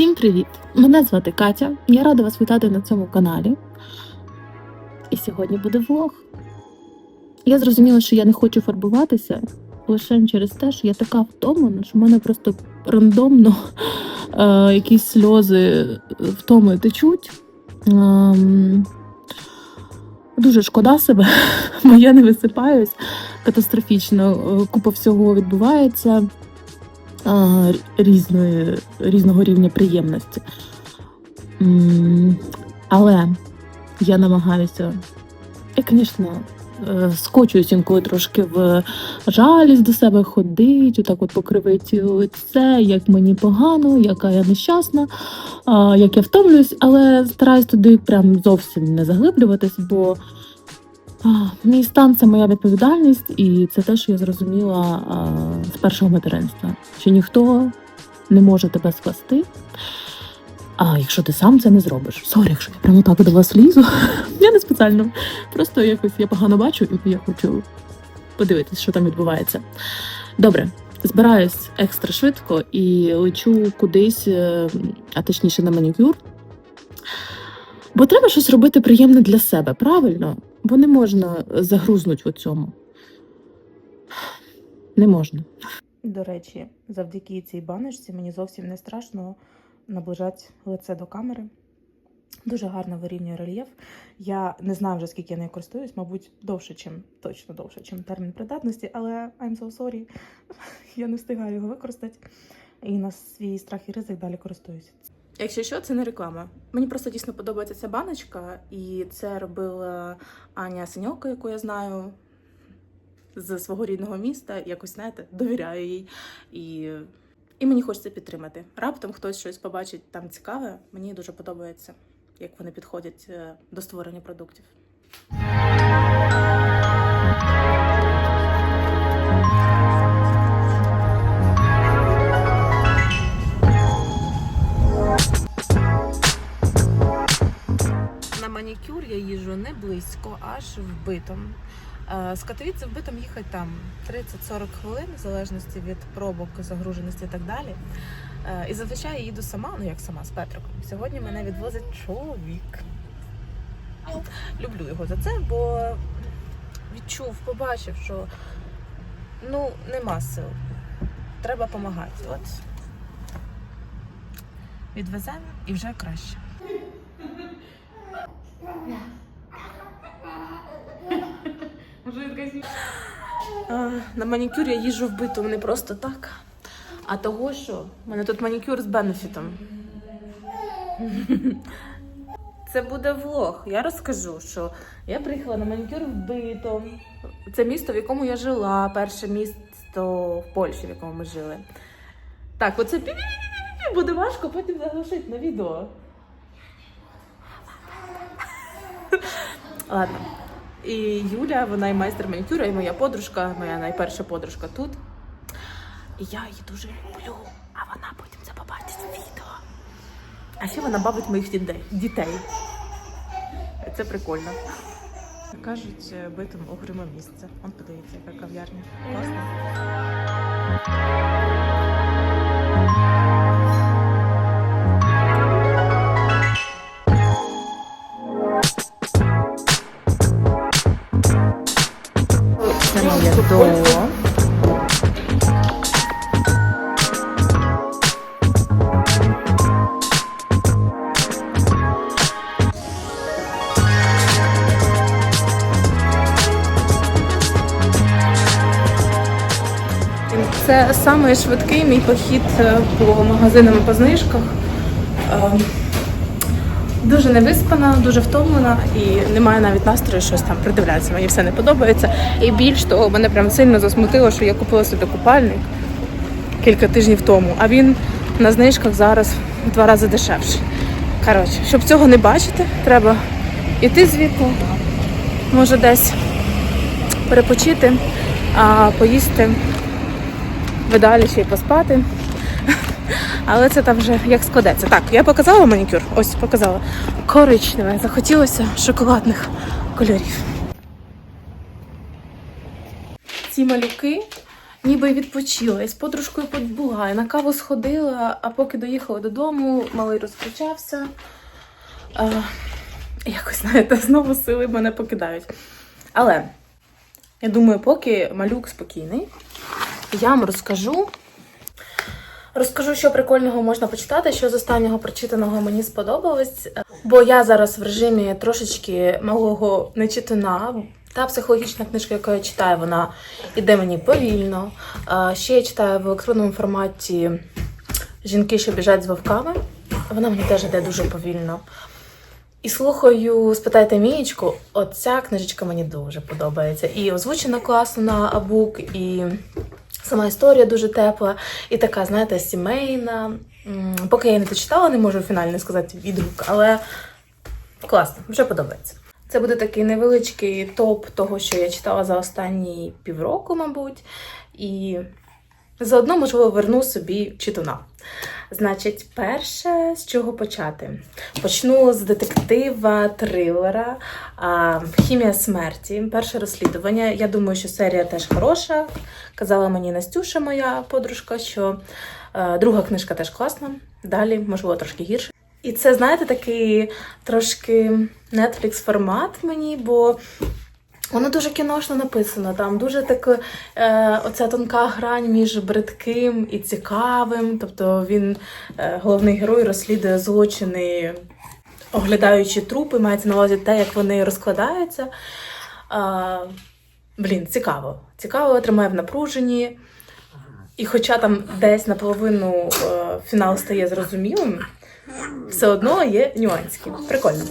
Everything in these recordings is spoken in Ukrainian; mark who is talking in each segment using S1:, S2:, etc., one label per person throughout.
S1: Всім привіт! Мене звати Катя. Я рада вас вітати на цьому каналі. І сьогодні буде влог. Я зрозуміла, що я не хочу фарбуватися лише через те, що я така втомлена, що в мене просто рандомно е, якісь сльози втоми течуть. Ем, дуже шкода себе, бо я не висипаюсь катастрофічно. Е, Купа всього відбувається різної, різного рівня приємності. Але я намагаюся, я, звісно, е, скочуюсь інколи трошки в жалість до себе ходить, отак от покривить лице, як мені погано, яка я нещасна, як я втомлююсь, але стараюсь туди прям зовсім не заглиблюватись, бо Мій стан це моя відповідальність, і це те, що я зрозуміла з першого материнства, що ніхто не може тебе спасти. А якщо ти сам це не зробиш. Сорі, якщо я прямо так до вас лізу. я не спеціально. Просто якось я погано бачу, і я хочу подивитись, що там відбувається. Добре, збираюсь екстра швидко і лечу кудись, е, а точніше на манікюр. Бо треба щось робити приємне для себе, правильно? Бо не можна загрузнути у цьому. Не можна.
S2: До речі, завдяки цій баночці мені зовсім не страшно наближати лице до камери. Дуже гарно вирівнює рельєф. Я не знаю вже скільки я нею користуюсь, мабуть, довше, чим точно довше, чим термін придатності, але I'm so sorry, я не встигаю його використати. І на свій страх і ризик далі користуюсь. Якщо що, це не реклама. Мені просто дійсно подобається ця баночка, і це робила Аня Синьовка, яку я знаю з свого рідного міста. Якось знаєте, довіряю їй. І, і мені хочеться підтримати. Раптом хтось щось побачить там цікаве. Мені дуже подобається, як вони підходять е, до створення продуктів. Манікюр я їжджу не близько, аж в битом. Е, З Катовіці в битом їхати там 30-40 хвилин, в залежності від пробок, загруженості і так далі. Е, І зазвичай я їду сама, ну як сама з Петриком. Сьогодні мене відвозить чоловік. Люблю його за це, бо відчув, побачив, що ну нема сил. Треба допомагати. От відвеземо і вже краще. На манікюр я їжджу в биту не просто так, а того, що в мене тут манікюр з бенефітом. Це буде влог. Я розкажу, що я приїхала на манікюр в битом. Це місто, в якому я жила, перше місто в Польщі, в якому ми жили. Так, оце буде важко потім заглушити на відео. Ладно. І Юля, вона і майстер манікюру, і моя подружка, моя найперша подружка тут. І я її дуже люблю, а вона потім це побачить відео. А ще вона бавить моїх дітей. Це прикольно. Кажуть, битом огриме місце. Он подивіться, яка кав'ярня. Класно. Це самий швидкий мій похід е, по магазинам по знижках. Е, Дуже невиспана, дуже втомлена і немає навіть настрою щось там придивлятися. Мені все не подобається. І більш того, мене прям сильно засмутило, що я купила собі купальник кілька тижнів тому, а він на знижках зараз в два рази дешевший. Коротше, щоб цього не бачити, треба йти звідти, може десь перепочити, а поїсти видалі ще й поспати. Але це там вже як складеться. Так, я показала манікюр. Ось показала. Коричневе. Захотілося шоколадних кольорів. Ці малюки ніби відпочила, і з подружкою побула, і на каву сходила, а поки доїхала додому, малий розкричався. Е, якось, знаєте, знову сили мене покидають. Але я думаю, поки малюк спокійний, я вам розкажу. Розкажу, що прикольного можна почитати, що з останнього прочитаного мені сподобалось. Бо я зараз в режимі трошечки малого нечитана. Та психологічна книжка, яку я читаю, вона іде мені повільно. Ще я читаю в електронному форматі Жінки, що біжать з вовками. Вона мені теж йде дуже повільно. І слухаю, спитайте Мієчку, оця книжечка мені дуже подобається. І озвучена класно на Абук, і сама історія дуже тепла, і така, знаєте, сімейна. Поки я не дочитала, не можу фінально сказати відгук, але класно, вже подобається. Це буде такий невеличкий топ того, що я читала за останні півроку, мабуть. І заодно, можливо, верну собі читуна. Значить, перше, з чого почати? Почну з детектива, трилера Хімія смерті. Перше розслідування. Я думаю, що серія теж хороша. Казала мені Настюша, моя подружка, що е, друга книжка теж класна. Далі, можливо, трошки гірше. І це, знаєте, такий трошки Netflix формат мені, бо Воно дуже кіношно написано. Там дуже так е, оця тонка грань між бридким і цікавим. Тобто він, е, головний герой, розслідує злочини, оглядаючи трупи, мається на увазі те, як вони розкладаються. А, блін, цікаво. Цікаво, тримає в напруженні. І хоча там десь наполовину е, фінал стає зрозумілим, все одно є нюанські. Прикольно.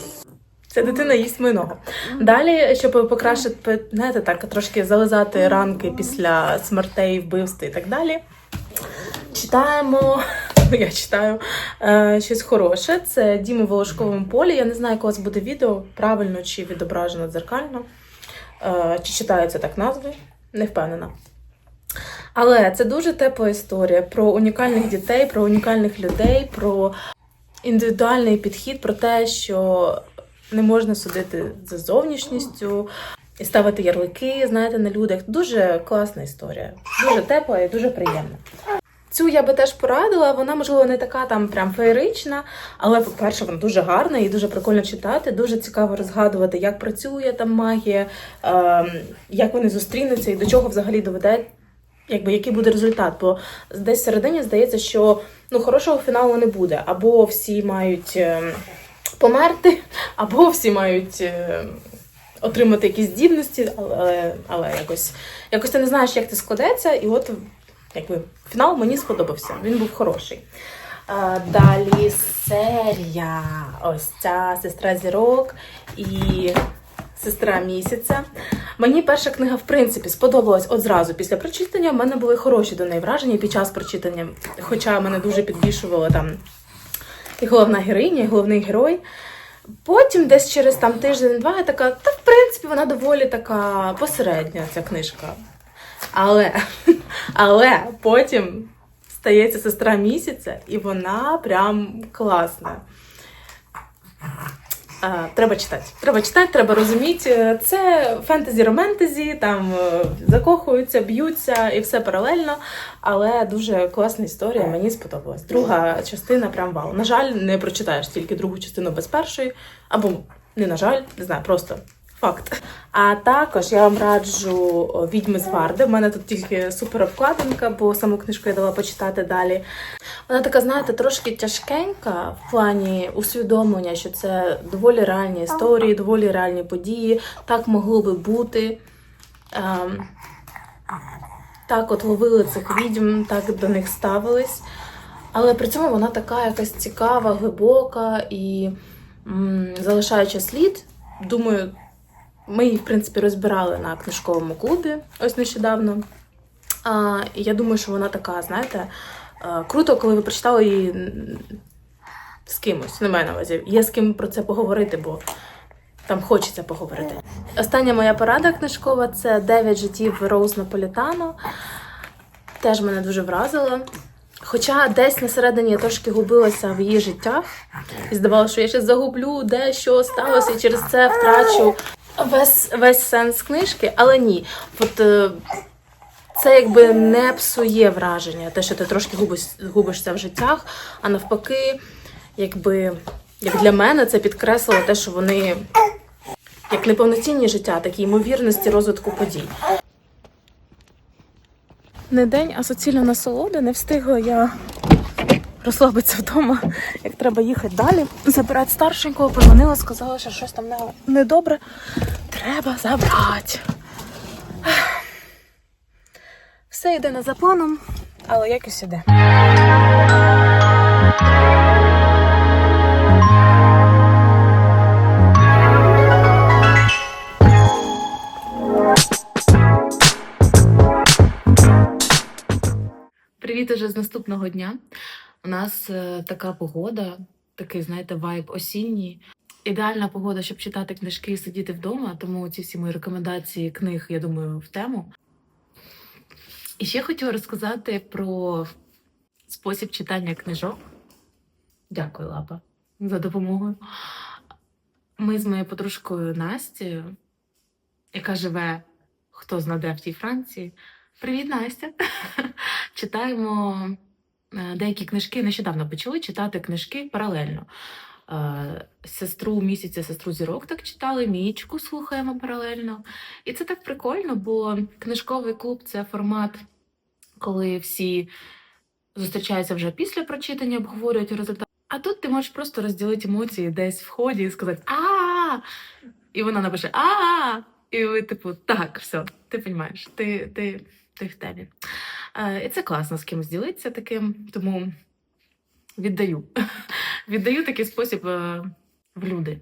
S2: Ця дитина їсть мою ногу. Далі, щоб покращити, знаєте, так, трошки зализати ранки після смертей, вбивств і так далі. Читаємо, я читаю е, щось хороше. Це Дім у Волошковому полі. Я не знаю, як у вас буде відео, правильно чи відображено дзеркально. Е, чи читаються так назви, не впевнена. Але це дуже тепла історія про унікальних дітей, про унікальних людей, про індивідуальний підхід, про те, що не можна судити за зовнішністю і ставити ярлики, знаєте, на людях. Дуже класна історія, дуже тепла і дуже приємна. Цю я би теж порадила. Вона, можливо, не така там прям феєрична, але, по-перше, вона дуже гарна і дуже прикольно читати. Дуже цікаво розгадувати, як працює там магія, ем, як вони зустрінуться і до чого взагалі доведе, якби який буде результат. Бо десь всередині здається, що ну, хорошого фіналу не буде. Або всі мають ем, померти, або всі мають. ем, Отримати якісь здібності, але, але якось, якось ти не знаєш, як це складеться, і от якби фінал мені сподобався. Він був хороший. Далі серія. Ось ця сестра зірок і сестра місяця. Мені перша книга, в принципі, сподобалась одразу після прочитання. У мене були хороші до неї враження під час прочитання. Хоча мене дуже підбільшувало там і головна героїня, і головний герой. Потім, десь через там тиждень-два, я така, та в принципі, вона доволі така посередня, ця книжка. Але, але потім стається сестра місяця, і вона прям класна. Треба читати. Треба читати, треба розуміти. Це фентезі романтезі, там е, закохуються, б'ються і все паралельно. Але дуже класна історія, мені сподобалась. Друга частина прям вау. На жаль, не прочитаєш тільки другу частину без першої. Або не на жаль, не знаю, просто факт. А також я вам раджу відьми з Варди. У мене тут тільки супер обкладинка, бо саму книжку я дала почитати далі. Вона така, знаєте, трошки тяжкенька в плані усвідомлення, що це доволі реальні історії, доволі реальні події. Так могло би бути. Ем, так от ловили цих відьм, так до них ставились. Але при цьому вона така якась цікава, глибока і м, залишаючи слід, думаю, ми її, в принципі, розбирали на книжковому клубі ось нещодавно. А, я думаю, що вона така, знаєте, е, круто, коли ви прочитали її з кимось, не маю на увазі. Є з ким про це поговорити, бо там хочеться поговорити. Остання моя порада книжкова це «Дев'ять життів Роуз Наполітано. Теж мене дуже вразила. Хоча десь на середині я трошки губилася в її життях і здавалося, що я ще загублю, де що сталося, і через це втрачу весь, весь сенс книжки, але ні. От е, це якби не псує враження, те, що ти трошки губиш, губишся в життях, а навпаки, якби як для мене це підкреслило те, що вони як неповноцінні життя, такі ймовірності розвитку подій. Не день, а суцільна насолода. Не встигла я розслабитися вдома, як треба їхати далі. Забирати старшенького, позвонила, сказала, що щось там не- недобре. Треба забрати. Все йде не за планом, але якось іде.
S1: Привіт уже з наступного дня. У нас е, така погода, такий, знаєте, вайб осінній. Ідеальна погода, щоб читати книжки і сидіти вдома, тому ці всі мої рекомендації книг, я думаю, в тему. І ще хотіла розказати про спосіб читання книжок. Дякую, Лапа, за допомогу. Ми з моєю подружкою Настю, яка живе хто знаде в тій Франції. Привіт, Настя! Читаємо деякі книжки. Нещодавно почали читати книжки паралельно. Е, Сестру місяця, сестру зірок так читали, мічку слухаємо паралельно. І це так прикольно, бо книжковий клуб це формат, коли всі зустрічаються вже після прочитання, обговорюють результат. А тут ти можеш просто розділити емоції десь в ході і сказати а І вона напише а І ви, типу, так, все, ти розумієш, ти, ти, ти в темі. І це класно з кимось ділитися таким, тому віддаю. Віддаю такий спосіб е, в люди.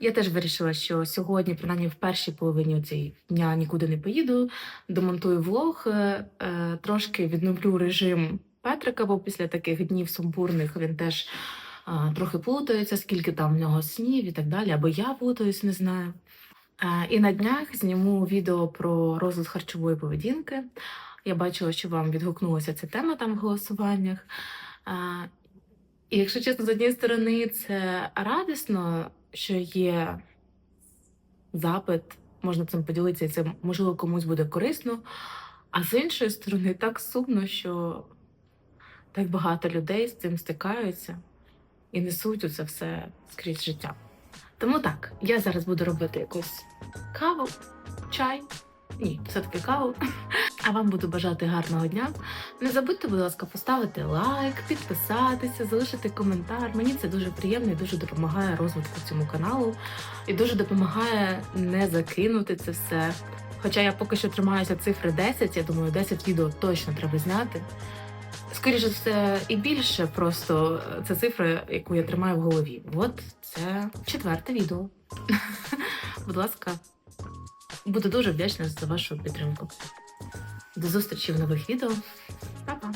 S1: Я теж вирішила, що сьогодні, принаймні в першій половині цієї дня нікуди не поїду, домонтую влог, е, е, трошки відновлю режим Петрика, бо після таких днів сумбурних він теж трохи плутається, скільки там в нього снів і так далі, або я плутаюсь, не знаю. І на днях зніму відео про розлад харчової поведінки. Я бачила, що вам відгукнулася ця тема там в голосуваннях. І якщо чесно, з однієї сторони, це радісно, що є запит, можна цим поділитися, і це можливо комусь буде корисно. А з іншої сторони, так сумно, що так багато людей з цим стикаються і несуть у це все скрізь життя. Тому так, я зараз буду робити якусь каву, чай. Ні, все-таки каву. А вам буду бажати гарного дня. Не забудьте, будь ласка, поставити лайк, підписатися, залишити коментар. Мені це дуже приємно і дуже допомагає розвитку цьому каналу. І дуже допомагає не закинути це все. Хоча я поки що тримаюся цифри 10, я думаю, 10 відео точно треба зняти. Скоріше все, і більше, просто це цифра, яку я тримаю в голові. От це четверте відео. Будь ласка, буду дуже вдячна за вашу підтримку. До зустрічі в нових відео. Па-па!